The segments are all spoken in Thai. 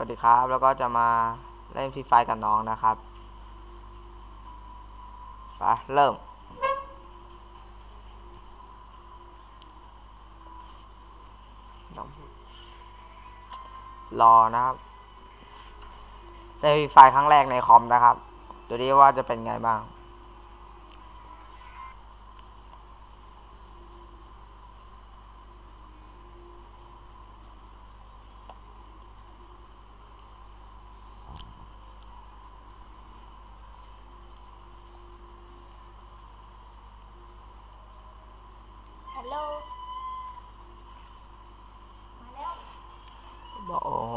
วัสดีครับ แล้วก็จะมาเล่นฟรีไฟกับน้องนะครับไปเริ่ม รอนะครับเล่นฟรีไฟครั้งแรกในคอมนะครับดูดิว่าจะเป็นไงบ้าง ฮัลโหล มาแล้ว บอกโอ้โห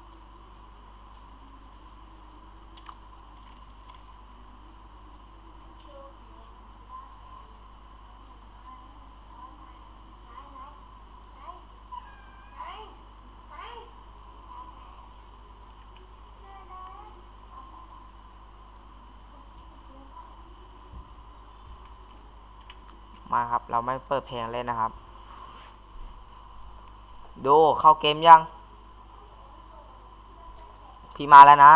มาครับ เราไม่เปิดเพลงเล่นนะครับ ดูเข้าเกมยัง พี่มาแล้วนะ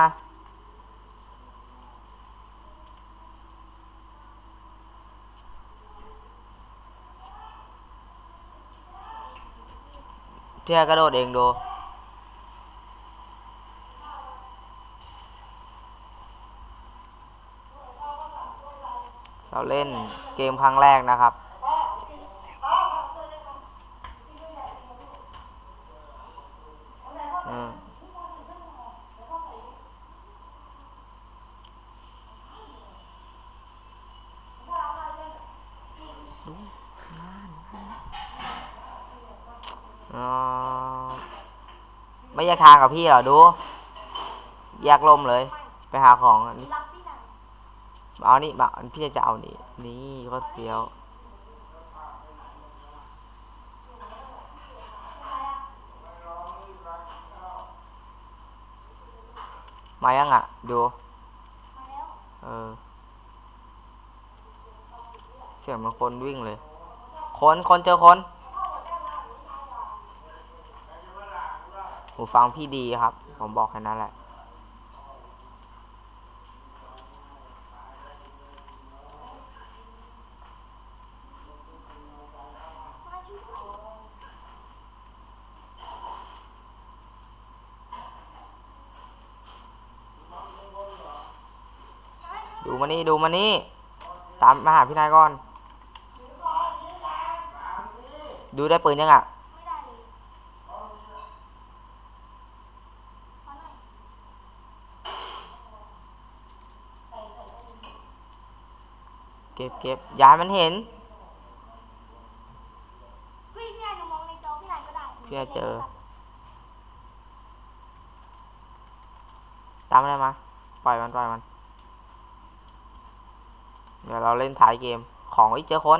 พี่ให้กระโดดเองดูเราเล่นเกมครั้งแรกนะครับ ไม่แยกทางกับพี่เหรอดูแยกลมเลย ไปหาของอันนี้รับพี่หนังเอานี่มาพี่จะเอานี่นี่โคตรเฟี้ยวมายังอะ ดูเออเสียงมันคนวิ่งเลย คนคนเจอคน หูฟังพี่ดีครับ ผมบอกแค่นั้นแหละ ดูมานี่ ดูมานี่ ตามมาหาพี่นายก่อน ดูได้ปืนยังอะ ไม่ได้เลยมาหน่อย เก็บเก็บอย่าให้มันเห็นเฮ้ยพี่นายหนูมองในจอพี่นายก็ได้พี่นายเจอ ตามมันได้มา ปล่อยมันปล่อยมัน เดี๋ยวเราเล่นถ่ายเกม ของอีกเจอคน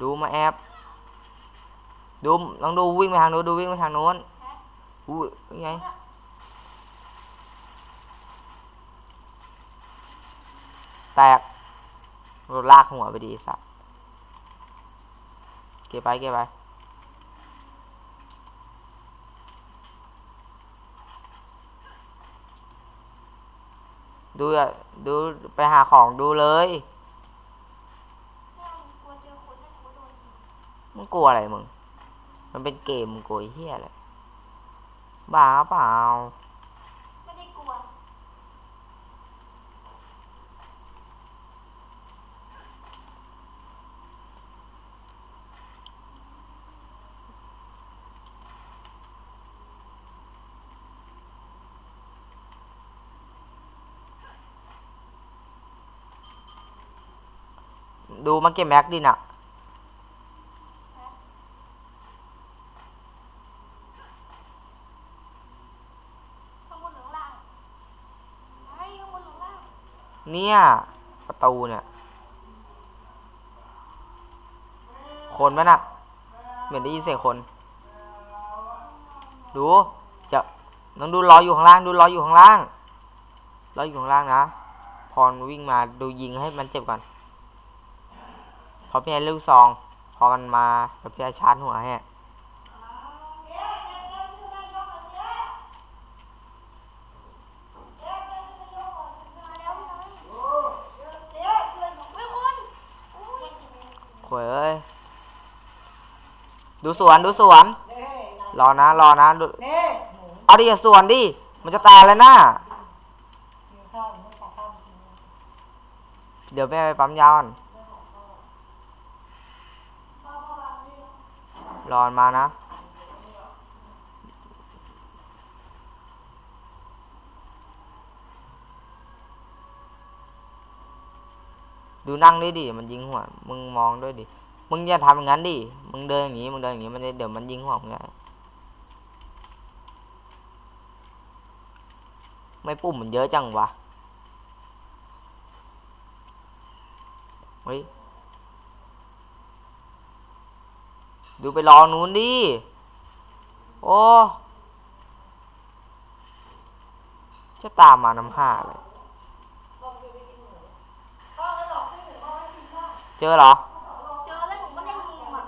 ดูมาแอบดูลองดูวิ่งไปทางนู้นดูวิ่งไปทางนู้นอุ้ยยังไง แต กรถลากหัวไปดีสักเก็บไปเก็บไปดูอะดูไปหาของดูเลยมันกลัวโดนยิงมึงกลัวอะไรมึง มันเป็นเกมมึงกลัวเฮียอะไรบ้าเปล่า ไม่ได้กลัว ดูมาเก็บแม็กดิน่ะข้างบนหรือข้างล่างไอ้ข้างบนหรือข้างล่างเนี่ยประตูเนี่ยคนปะน่ะ เหมือนได้ยินเสียงคน ดูจะน้องดูรออยู่ข้างล่าง ดูรออยู่ข้างล่างรออยู่ข้างล่างนะ พรวิ่งมาดูยิงให้มันเจ็บก่อน พอพี่ไอ้ลูกซองพอมันมาแบบพี่ไอ้ชาร์จหัวให้มาแล้วพี่น้อยไม่คุณอุ้ยโวยเอ้ยดูสวนดูสวนเน่ไหนรอนะรอนะดูเน่หมูเอาดิอย่าสวนดิ มันจะตายแล้วนะกินข้าวไม่ตักข้าวกินเดี๋ยวแม่ไปปั๊มยาก่อน รอนมานะดูนั่งด้วยดิมันยิงหัวมึงมองด้วยดิมึงอย่าทำอย่างนั้นดิมึงเดินอย่างนี้มึงเดินอย่างนี้มันจะเดี๋ยวมันยิงหัวมึงไงไม่ปุ่มมันเยอะจังวะเฮ้ย ดูไปรอนู้นดิ โอ้จะตามมานำห้าเลย เจอเหรอ เจอแล้วหนูก็ได้ยิงอะ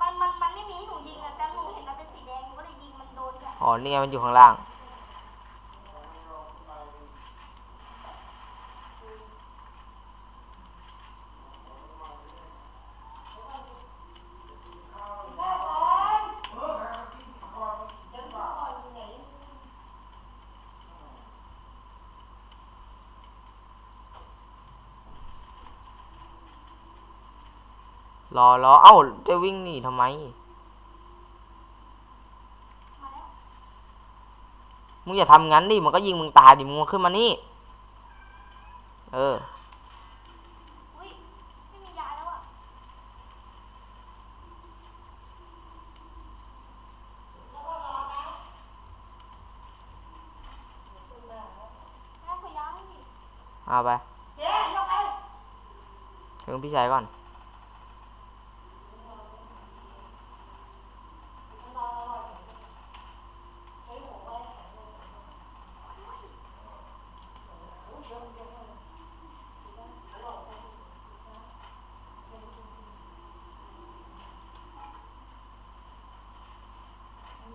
มันมันมันไม่มีให้หนูยิงอะแต่หนูเห็นมันเป็นสีแดงหนูก็เลยยิงมันโดนอะอ๋อนี่ไงมันอยู่ข้างล่าง รอรอเอ้า จะวิ่งหนีทำไมมาแล้วมึงอย่าทำงั้นดิ มันก็ยิงมึงตายดิ มึงมาขึ้นมานี่ เอออุ้ยไม่มียาแล้วอะแม่ขอยาให้ดิเอาไปเจ๊ยกไป ถึงพี่ชายก่อน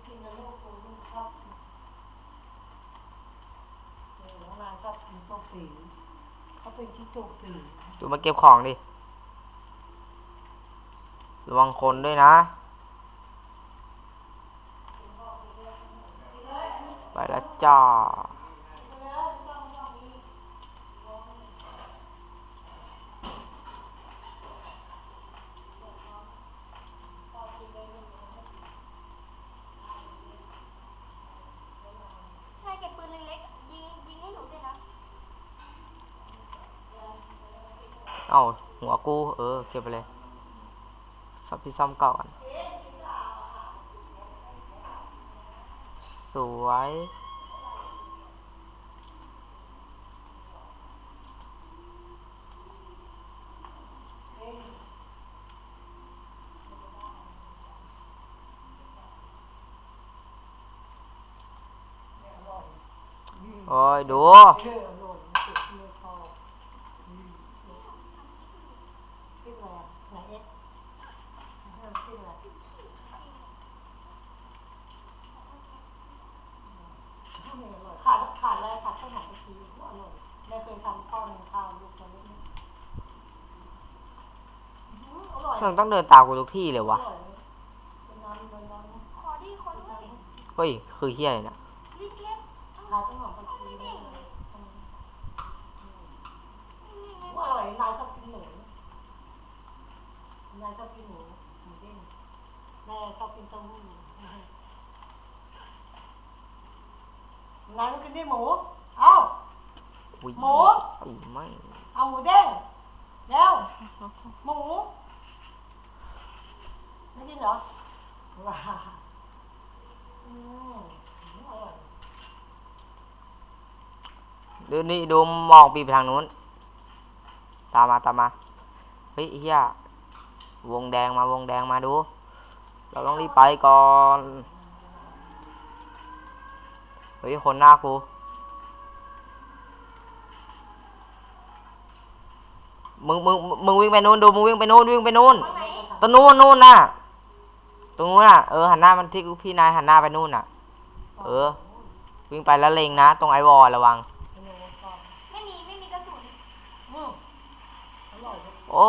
กินแล้วลูกกูลูกชอบเออน้องนายชอบ สีเขาเป็นที่โต๊ะปีดูมาเก็บของดิ ระวังคนด้วยนะ ไปแล้วจ้า ใช่เก็บปืนเล็กๆยิงยิงให้หนูด้วยนะ เอ้า หัว กูเออเก็บไปเลยซับพี่ซ่อมเก่ากันสวยโอ้ยดู เออหล่นติดมือคออืมขึ้นมาไหนเอ็ดเริ่มขึ้นมาขาดขาดอะไรขาดข้าวหอมกะทิอร่อยแม่เคยทำข้าวหนึ่งข้าวลูกคนนี้อื้อหืออร่อย มึงต้องเดินตามกูทุกที่เลยวะอร่อยเป็นน้ำเป็นน้ำขอดีขอด้วยเฮ้ย คือเฮียอะไรเนะลิเล็กขาดข้าวหอมกะทิเลยอืมนี่ไงอร่อยนายชอบกินหมูนายชอบกินหมูหมูเด้งแม่ชอบกินเต้าหู้นายก็กินได้หมู เอาอุ๊ยหมู ไอ้ไม่ เอาหมูเด้งเร็วหมู ไม่กินเหรอว้าอืมอร่อยดูนี่ดูมองปีไปทางนู้น ตามมาตามมาเฮ้ยไอ้เฮียวงแดงมาวงแดงมาดู เราต้องรีบไปก่อนฮ้ยคนหน้ากูมึงมึงมึงวิ่งไปนู่นดูมึงวิ่งไปนู่นวิ่งไปนู่นตรงไหนตรงนู้นนู่นน่ะ ตรงนู้นน่ะ เออหันหน้ามันที่กูพี่นายหันหน้าไปนู่นน่ะ เออ วิ่งไปแล้วเล็งนะ ตรงไอวอลระวังเป็นยังไงก่อนไม่มีไม่มีกระสุนอืมอร่อยเลยโอ้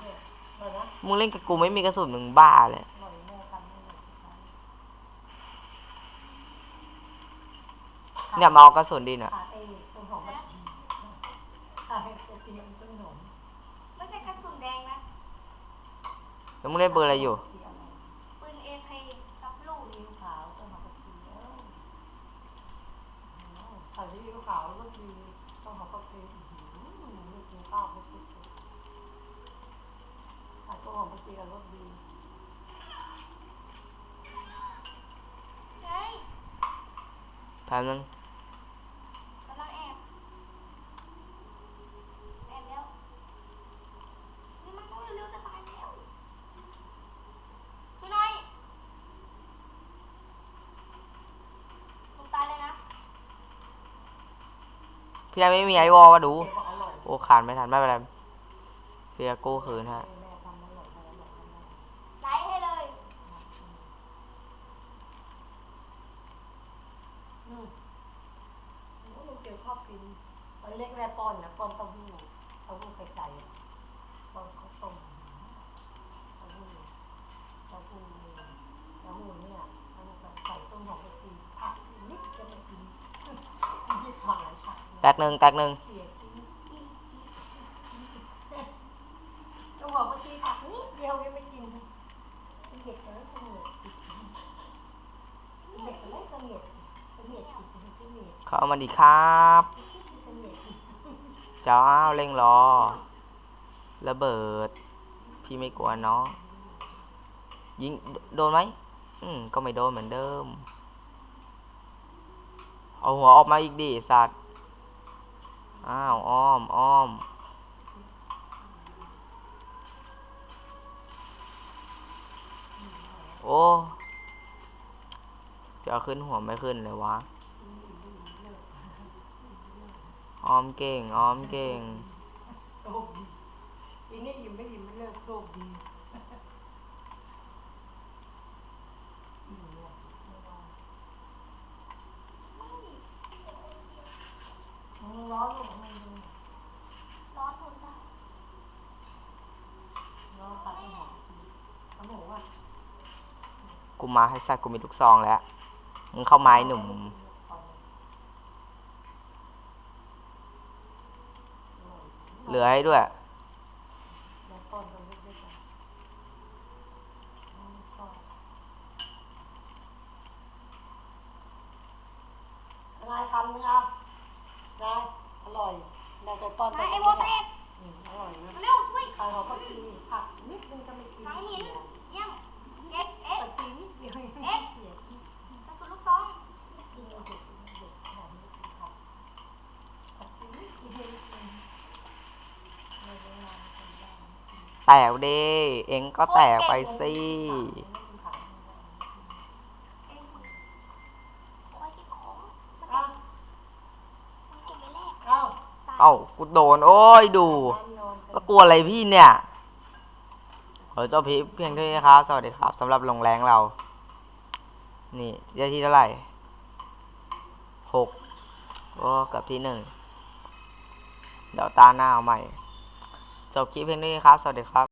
เนี่ยอร่อยนะมึงเล่นกับกูไม่มีกระสุนมึงบ้าเลยอร่อยแม่ทำให้หน่อยสิคะเนี่ยมาเอากระสุนดิน่ะขาเอ้ต้นหอมแบบขาเอ้ต้นเตียงต้นหอมไม่ใช่กระสุนแดงนะแล้วมึงเล่นเบอร์อะไรอยู่ สีอะไร ปืนเอเคกับลูก ซีอิ๊วขาวต้นหอมกะทิเอ้าใส่าวแล้วก็กินต้องหอมกะทิอื้อหือไม่กินข้าวไม่กินแต่ตัวของพี่กับรสดีไงแป๊บนึง กำลังแอบแอบแล้วนี่มันต้องเร็วๆจะตายแล้วช่วยหน่อยมึงตายเลยนะ พี่นายไม่มีไอวอลมาดู โอ้ขาดไม่ทันไม่เป็นไรเพี่จะกู้คืนฮะแม่ทำอร่อยทำอร่อยทำอร่อยไลฟ์ให้เลยอืมโอ้ลูกเกียวชอบกินมันเล็กแม่ป้อนนะป้อนเต้าหู้เต้าหู้ไข่ไก่อะป้อนข้าวต้มเต้าหู้เต้าหู้เต้าหู้เนี่ยเต้าหู้กับใส่ต้นหอมกระเทียมผักนิดจะไม่กินยิบหลายผัก แตกหนึ่งแตกหนึ่งเสียกินต้นหอมกระเทียมผักนิดเดียวยังไม่กินเด็กแต่ไม่เป็นเด็กเด็กแต่ไม่เป็นเด็กเป็นเด็กติดเป็นเด็กเข้ามาดีครับเจ้าเร่งรอ ระเบิด พี่ไม่กลัวเน้องยิงโดโดนไหมอืมก็ไม่โดนเหมือนเดิม เอาหัวออกมาอีกดิสัตว์ อ้าวอ้อมอ้อมโอ้จะเอาขึ้นหัวไม่ขึ้นเลยวะอ้อมเก่งอ้อมเก่ง โชคดีอีนี่ยิ้มไม่ยิ้มไม่เลิกโชคดี ร้อนลงมือร้อนทนได้ร้อนตัดหอมเขาบอกว่ากูมาให้สัตว์กูมีลูกซองแล้ว มึงเข้าไม้หนุ่ม เหลือให้ด้วย แล้วก้อนก็เล็กๆกันนายคำนึงเอานาย อร่อยนายใจป้อนนายไอ้โบแตกอืมอร่อยนะเร็วช่วยใครเขาก็กินผักนิดนึงก็ไม่กินหนังหินยังเอ็กเอ็กผักชีนิดเดียวยังไม่เสียกินกระสุนลูกซองกินเอาเด็กเด็กหอมไม่กินผักผักชีนิดเดียวเองไม่ได้นานกินได้ แตกเด้เองก็แตกไปสิ ไม่กินผัก เอ็งคอยกินของมัน เอ้า มันเก็บไว้แลก เอ้า ตาย เอ้ากูโดน โอ้ยดูนอนก็กลัวอะไรพี่เนี่ยเอเจ้าพีเพียงเท่านี้ครับ สวัสดีครับสำหรับลงแรงเรา นี่ได้ที่เท่าไหร่หกโอ้เกับที่หนึ่งเดี๋ยวตาหน้าเอาใหม่จบคลิปเพียงเท่านี้ครับ สวัสดีครับ